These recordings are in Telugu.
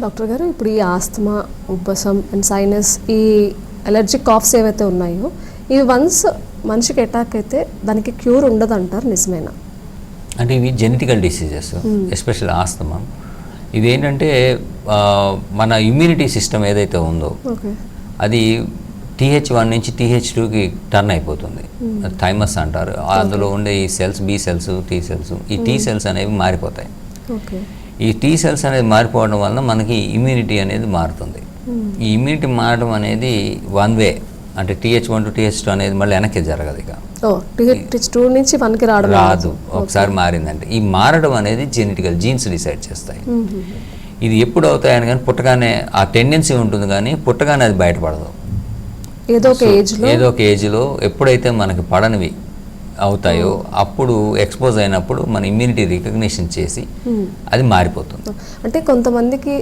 డాక్టర్ గారు ఇప్పుడు ఈ ఆస్తమా ఉబ్బసం అండ్ సైనస్ ఈ ఎలర్జిక్ కాఫ్స్ ఏవైతే ఉన్నాయో ఇవి వన్స్ మనిషికి అటాక్ అయితే దానికి క్యూర్ ఉండదు అంటారు నిజమేనా? అంటే ఇవి జెనెటికల్ డిసీజెస్ ఎస్పెషల్ ఆస్తమా. ఆ, మన ఇమ్యూనిటీ సిస్టమ్ ఏదైతే ఉందో ఓకే అది టీహెచ్ వన్ నుంచి టీహెచ్ టూకి టర్న్ అయిపోతుంది. థైమస్ అంటారు. అందులో ఉండే ఈ cells B cells T cells ఈ టీ సెల్స్ అనేవి మారిపోతాయి. ఓకే ఈ టీ సెల్స్ అనేది మారిపోవడం వలన మనకి ఇమ్యూనిటీ అనేది మారుతుంది. ఈ ఇమ్యూనిటీ మారడం అనేది వన్ వే అంటే TH one to TH two అనేది మళ్ళీ వెనక్కి జరగదు ఇక. టూ నుంచి వన్కి రావడం రాదు ఒకసారి మారిందంటే. ఈ మారడం అనేది జెనెటికల్ జీన్స్ డిసైడ్ చేస్తాయి. ఇది ఎప్పుడు అవుతాయని కానీ పుట్టగానే ఆ టెండెన్సీ ఉంటుంది కానీ పుట్టగానే అది బయటపడదు. ఏదో ఒక ఏజ్లో ఏదో ఒక ఏజ్లో ఎప్పుడైతే మనకి పడనివి అవుతాయో అప్పుడు ఎక్స్పోజ్ అయినప్పుడు మన ఇమ్యూనిటీ రికగ్నిషన్ చేసి అది మారిపోతుంది. అంటే కొంతమందికి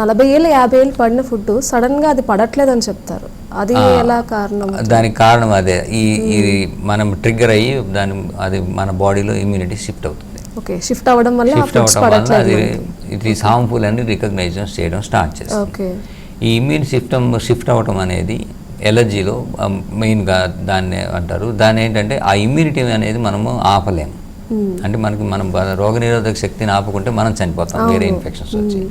నలభై ఏళ్ళు యాభై ఏళ్ళు పడిన ఫుడ్ సడన్గా అది పడట్లేదని చెప్తారు. అది ఎలా కారణం? దానికి కారణం అదే. ఈ ఈ మనం ట్రిగ్గర్ అయ్యి దాని అది మన బాడీలో ఇమ్యూనిటీ షిఫ్ట్ అవుతుంది. ఓకే షిఫ్ట్ అవ్వడం వల్ల ఆ షిఫ్ట్ foods అవ్వడం వల్ల అది పడట్లేదు ఈస్ హార్మ్ఫుల్ అని రికగ్నైజేషన్ చేయడం స్టార్ట్ చేస్తుంది. ఓకే. ఈ ఇమ్యూన్ సిస్టమ్ షిఫ్ట్ అవ్వడం అనేది ఎలర్జీలో మెయిన్గా దాన్ని అంటారు. దాని ఏంటంటే ఆ ఇమ్యూనిటీ అనేది మనము ఆపలేము. అంటే మనకి మనం రోగనిరోధక శక్తిని ఆపుకుంటే మనం చనిపోతాం వేరే ఇన్ఫెక్షన్స్ వచ్చి.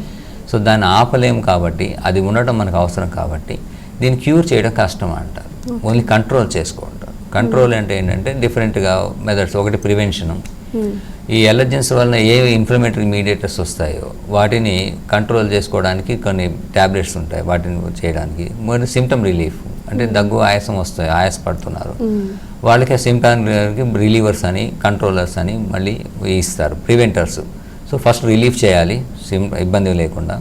సో దాన్ని ఆపలేము కాబట్టి అది ఉండటం మనకు అవసరం కాబట్టి దీన్ని క్యూర్ చేయడం కష్టం అంటారు. ఓన్లీ కంట్రోల్ చేసుకుంటారు కంట్రోల్ అంటే ఏంటంటే డిఫరెంట్గా మెథడ్స్ ఒకటి ప్రివెన్షను. ఈ ఎలర్జెన్స్ వలన ఏ ఇన్ఫ్లమేటరీ మీడియేటర్స్ వస్తాయో వాటిని కంట్రోల్ చేసుకోవడానికి కొన్ని ట్యాబ్లెట్స్ ఉంటాయి వాటిని చేయడానికి. మరి సిమ్టమ్ రిలీఫ్. అంటే దగ్గు ఆయాసం వస్తాయి ఆయాస పడుతున్నారు వాళ్ళకి ఆ సిమ్టమ్కి రిలీవర్స్ అని కంట్రోలర్స్ అని మళ్ళీ ఇస్తారు ప్రివెంటర్స్ సో ఫస్ట్ రిలీఫ్ చేయాలి సిమ్ ఇబ్బంది లేకుండా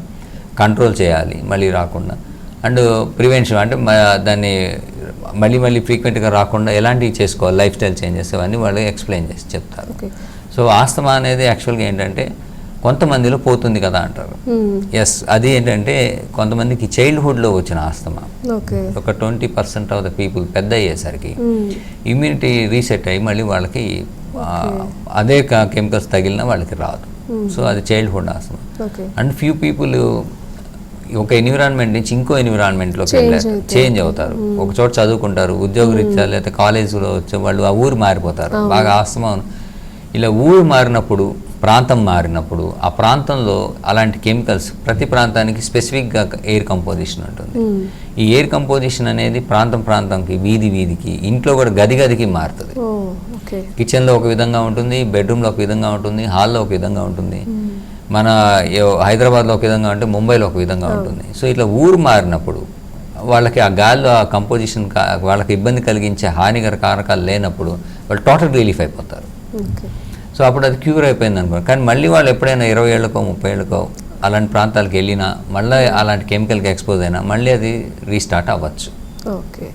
కంట్రోల్ చేయాలి మళ్ళీ రాకుండా. అండ్ ప్రివెన్షన్ అంటే దాన్ని మళ్ళీ మళ్ళీ ఫ్రీక్వెంట్గా రాకుండా ఎలాంటివి చేసుకోవాలి లైఫ్ స్టైల్ చేంజెస్ అవన్నీ వాళ్ళు ఎక్స్ప్లెయిన్ చేసి చెప్తారు. సో ఆస్తమా అనేది యాక్చువల్గా ఏంటంటే కొంతమందిలో పోతుంది కదా అంటారు. ఎస్ అది ఏంటంటే కొంతమందికి చైల్డ్హుడ్లో వచ్చిన ఆస్తమా. ఒక twenty percent of the people పెద్ద అయ్యేసరికి ఇమ్యూనిటీ రీసెట్ అయ్యి మళ్ళీ వాళ్ళకి అదే కెమికల్స్ తగిలినా వాళ్ళకి రాదు. సో అది childhood asthma. And few people ఒక ఎన్విరాన్మెంట్ నుంచి ఇంకో ఎన్విరాన్మెంట్లోకి Change వెళ్ళారు. చేంజ్ అవుతారు. ఒక చోట చదువుకుంటారు ఉద్యోగ రీత్యా లేకపోతే కాలేజీలో వచ్చే వాళ్ళు ఆ ఊరు మారిపోతారు. బాగా ఆస్తమా. ఇలా ఊరు మారినప్పుడు ప్రాంతం మారినప్పుడు ఆ ప్రాంతంలో అలాంటి కెమికల్స్ ప్రతి ప్రాంతానికి స్పెసిఫిక్గా ఎయిర్ కంపోజిషన్ ఉంటుంది. ఈ ఎయిర్ కంపోజిషన్ అనేది ప్రాంతం ప్రాంతంకి వీధి వీధికి ఇంట్లో కూడా గది గదికి మారుతుంది. కిచెన్లో ఒక విధంగా ఉంటుంది బెడ్రూమ్లో ఒక విధంగా ఉంటుంది హాల్లో ఒక విధంగా ఉంటుంది మన ఏ- హైదరాబాద్లో ఒక విధంగా ఉంటే ముంబైలో ఒక విధంగా ఉంటుంది. సో ఇట్లా ఊరు మారినప్పుడు వాళ్ళకి ఆ గాల్లో ఆ కంపోజిషన్ వాళ్ళకి ఇబ్బంది కలిగించే హానికర కారకాలు లేనప్పుడు వాళ్ళు టోటల్ రిలీఫ్ అయిపోతారు. సో అప్పుడు అది క్యూర్ అయిపోయింది అనుకో. కానీ మళ్ళీ వాళ్ళు ఎప్పుడైనా ఇరవై ఏళ్ళకో ముప్పై ఏళ్ళకో అలాంటి ప్రాంతాలకు వెళ్ళినా మళ్ళీ అలాంటి కెమికల్కి ఎక్స్పోజ్ అయినా మళ్ళీ అది రీస్టార్ట్ అవ్వచ్చు. ఓకే.